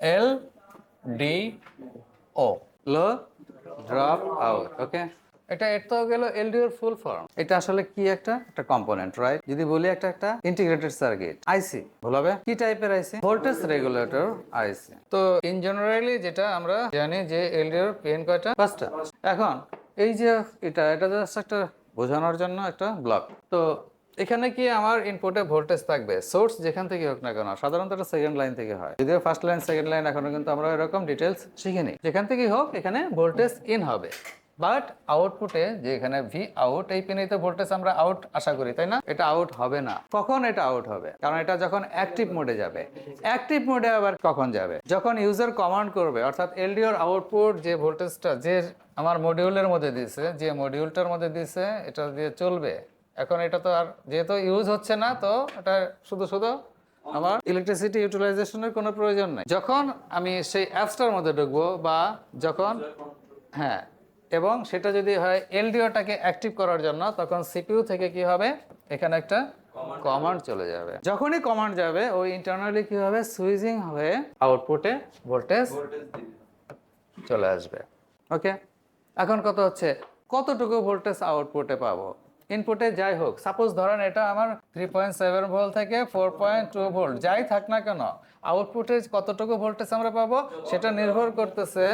L D O low dropout okay এটা এর তো গেল এলডিও এর ফুল ফর্ম এটা আসলে কি একটা? একটা কম্পোনেন্ট রাইট যদি বলি একটা একটা ইন্টিগ্রেটেড সার্কিট আইসি ভুল হবে? কি টাইপের আইসি ভোল্টেজ রেগুলেটর আইসি তো ইন জেনারেলি যেটা আমরা জানি যে এলডিও এর পেন কয়টা? পাঁচটা। এখন এই যে এটা এটা জাস্ট একটা বোঝানোর জন্য একটা ব্লক তো এখানে কি আমার ইনপুটে ভোল্টেজ থাকবে? সোর্স যেখান থেকে হোক না কেন, সাধারণত এটা সেকেন্ড লাইন থেকে হয়। যদিও ফার্স্ট লাইন সেকেন্ড লাইন এখনও কিন্তু আমরা এরকম ডিটেলস শিখিনি। যেখান থেকে হোক, এখানে ভোল্টেজ ইন হবে। বাট আউটপুটে যে এখানে ভি আউট এই পিনেই তো ভোল্টেজ আমরা আউট আশা করি, তাই না? এটা আউট হবে না। কখন এটা আউট হবে? কারণ এটা যখন অ্যাক্টিভ মোডে যাবে। অ্যাক্টিভ মোডে আবার কখন যাবে? যখন ইউজার কমান্ড করবে, অর্থাৎ এলডিওর আউটপুট যে ভোল্টেজটা যে আমার মডিউলের মধ্যে দিছে যে মডিউলটার মধ্যে দিছে এটা দিয়ে চলবে। এখন এটা তো আর যেহেতু ইউজ হচ্ছে না তো এটা শুধু শুধু আমার ইলেকট্রিসিটি ইউটিলাইজেশনের কোনো প্রয়োজন নেই। যখন আমি সেই অ্যাপসটার মধ্যে ঢুকবো বা যখন হ্যাঁ এবং সেটা যদি হয় এলডিওটাকে অ্যাক্টিভ করার জন্য তখন সিপিইউ থেকে কি হবে? এখানে একটা কমান্ড চলে যাবে। যখনই কমান্ড যাবে ওই ইন্টারনালি কি হবে? সুইচিং হয়ে আউটপুটে ভোল্টেজ চলে আসবে। ওকে এখন কত হচ্ছে? কতটুকু ভোল্টেজ আউটপুটে পাবো? ইনপুটে যাই হোক সাপোজ ধরেন এটা আমার থ্রি পয়েন্ট সেভেন ভোল্ট থেকে ফোর পয়েন্ট টু ভোল্ট যাই থাক না কেন আউটপুটে কতটুকু ভোল্টেজ আমরা পাবো সেটা নির্ভর করতেছে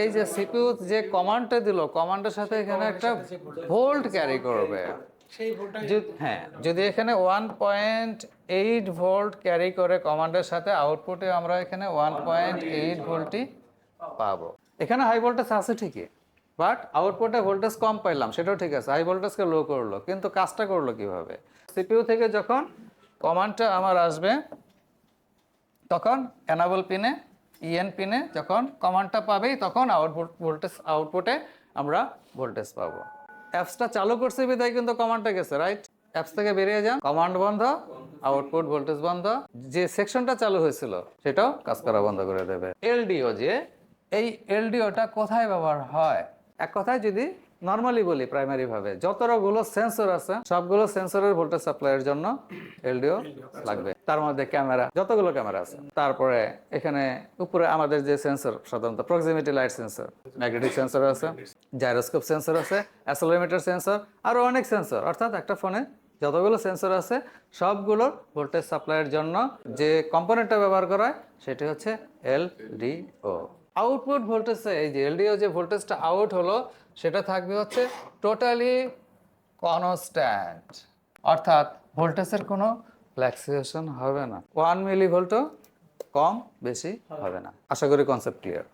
এই যে সিপিইউ যে কমান্ডটা দিল কমান্ডের সাথে এখানে একটা ভোল্ট ক্যারি করবে। হ্যাঁ যদি এখানে one point eight volt carry করে কমান্ডের সাথে আউটপুটে আমরা এখানে ওয়ান পয়েন্ট এইট ভোল্টই পাবো। এখানে হাই ভোল্টেজ আছে ঠিকই বাট আউটপুটে ভোল্টেজ কম পাইলাম, সেটাও ঠিক আছে। হাই ভোল্টেজকে লো করল, কিন্তু কাজটা করল কীভাবে? সিপিইউ থেকে যখন কমান্ডটা আমার আসবে, তখন এনাবল পিনে ইএন পিনে যখন কমান্ডটা পাবেই তখন আউটপুট ভোল্টেজ আউটপুটে আমরা ভোল্টেজ পাবো। অ্যাপসটা চালু করছে বিদায় কিন্তু কমান্ডটা গেছে রাইট অ্যাপস থেকে বেরিয়ে যান কমান্ড বন্ধ আউটপুট ভোল্টেজ বন্ধ। যে সেকশনটা চালু হয়েছিল, সেটাও কাজ করা বন্ধ করে দেবে। এলডিও যে, এই এলডিওটা কোথায় ব্যবহার হয়? এক কথায় যদি নর্মালি বলি প্রাইমারি ভাবে যতগুলো সেন্সর আছে, সবগুলো সেন্সরের ভোল্টেজ সাপ্লাইয়ের জন্য এলডিও লাগবে। তার মধ্যে ক্যামেরা যতগুলো ক্যামেরা আছে। তারপরে এখানে উপরে আমাদের যে সেন্সর সাধারণত proximity light sensor magnetic sensor আছে জাইরোস্কোপ সেন্সর আছে অ্যাসোলোমিটার সেন্সর আরও অনেক সেন্সর অর্থাৎ একটা ফোনে যতগুলো সেন্সর আছে, সবগুলোর ভোল্টেজ সাপ্লাইয়ের জন্য যে কম্পোনেন্টটা ব্যবহার করা হয়, সেটি হচ্ছে এলডিও আউটপুট ভোল্টেজ এই যে এলডিও যে ভোল্টেজটা আউট হলো, সেটা থাকবে হচ্ছে টোটালি কনস্ট্যান্ট অর্থাৎ ভোল্টেজের কোনো ফ্ল্যাক্সুয়েশন হবে না। ওয়ান মিলি ভোল্টও কম, বেশি হবে না। আশা করি কনসেপ্ট ক্লিয়ার